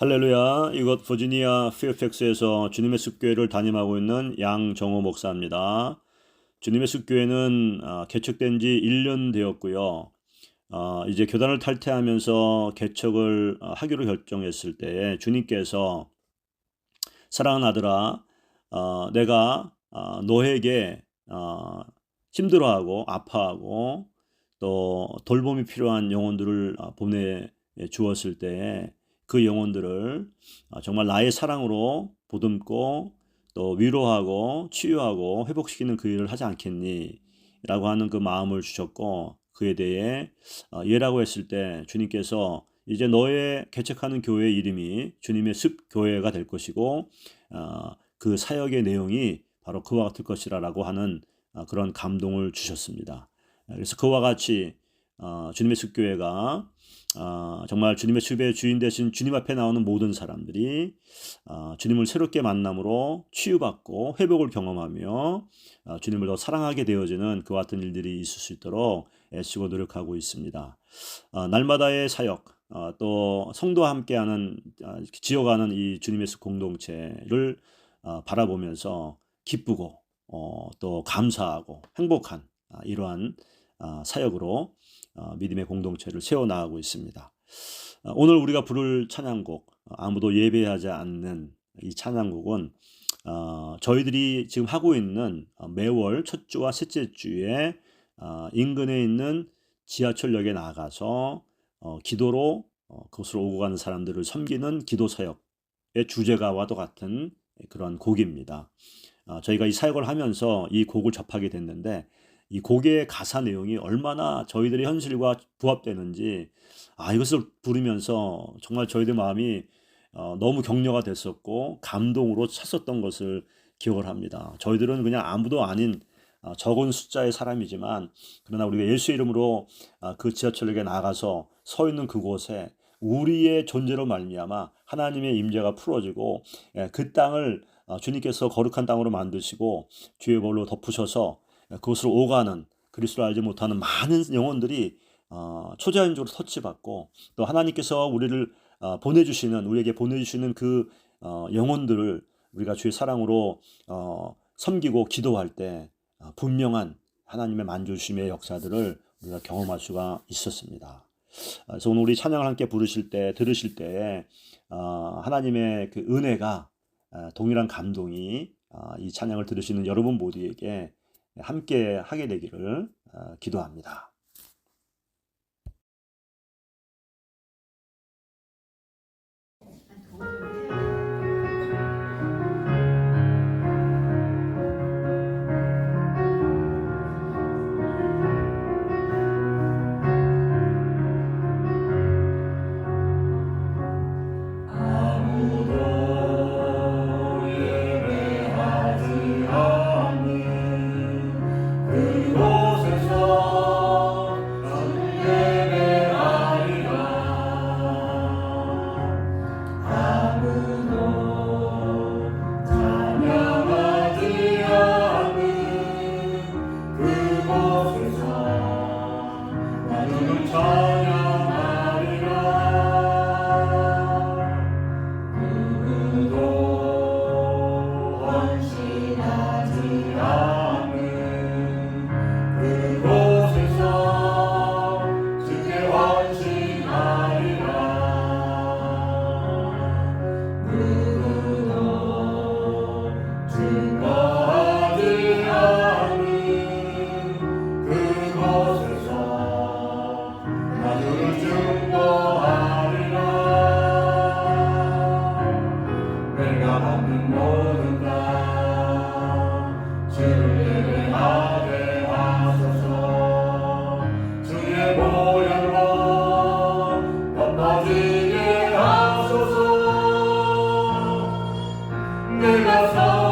할렐루야. 이곳 버지니아 피어팩스에서 주님의 숲교회를 담임하고 있는 양정호 목사입니다. 주님의 숲교회는 아, 개척된 지 1년 되었고요. 아, 이제 교단을 탈퇴하면서 개척을 아, 하기로 결정했을 때 주님께서 사랑하는 아들아, 아, 내가 아, 너에게 아, 힘들어하고 아파하고 또 돌봄이 필요한 영혼들을 아, 보내 주었을 때 그 영혼들을 아, 정말 나의 사랑으로 보듬고 또 위로하고 치유하고 회복시키는 그 일을 하지 않겠니? 라고 하는 그 마음을 주셨고 그에 대해 어, 예라고 했을 때 주님께서 이제 너의 개척하는 교회 이름이 주님의 습 교회가 될 것이고 어, 그 사역의 내용이 바로 그와 같을 것이라라고 하는 어, 그런 감동을 주셨습니다. 그래서 그와 같이 어, 주님의 습 교회가 어, 정말 주님의 숲의 주인 되신 주님 앞에 나오는 모든 사람들이 어, 주님을 새롭게 만남으로 치유받고 회복을 경험하며 어, 주님을 더 사랑하게 되어지는 그 같은 일들이 있을 수 있도록 애쓰고 노력하고 있습니다. 어, 날마다의 사역, 어, 또 성도와 함께하는 어, 지어가는 이 주님의 숲 공동체를 어, 바라보면서 기쁘고 어, 또 감사하고 행복한 아, 이러한 아, 사역으로 어, 믿음의 공동체를 세워나가고 있습니다. 어, 오늘 우리가 부를 찬양곡 어, 아무도 예배하지 않는 이 찬양곡은 어, 저희들이 지금 하고 있는 어, 매월 첫 주와 셋째 주에 어, 인근에 있는 지하철역에 나가서 어, 기도로 어, 그곳으로 오고 가는 사람들을 섬기는 기도 사역의 주제가와도 같은 그런 곡입니다. 어, 저희가 이 사역을 하면서 이 곡을 접하게 됐는데 이 곡의 가사 내용이 얼마나 저희들의 현실과 부합되는지 아 이것을 부르면서 정말 저희들 마음이 어, 너무 격려가 됐었고 감동으로 찼었던 것을 기억을 합니다. 저희들은 그냥 아무도 아닌 어, 적은 숫자의 사람이지만 그러나 우리가 예수 이름으로 아, 그 지하철역에 나가서 서 있는 그곳에 우리의 존재로 말미암아 하나님의 임재가 풀어지고 예, 그 땅을 어, 주님께서 거룩한 땅으로 만드시고 주의 볼로 덮으셔서 그것으로 오가는 그리스도를 알지 못하는 많은 영혼들이 어, 초자연적으로 터치받고 또 하나님께서 우리를 어, 보내주시는 우리에게 보내주시는 그 어, 영혼들을 우리가 주의 사랑으로 어, 섬기고 기도할 때 어, 분명한 하나님의 만조심의 역사들을 우리가 경험할 수가 있었습니다. 어, 그래서 오늘 우리 찬양을 함께 부르실 때 들으실 때 어, 하나님의 그 은혜가 어, 동일한 감동이 어, 이 찬양을 들으시는 여러분 모두에게 함께 하게 되기를 어, 기도합니다. wonderful.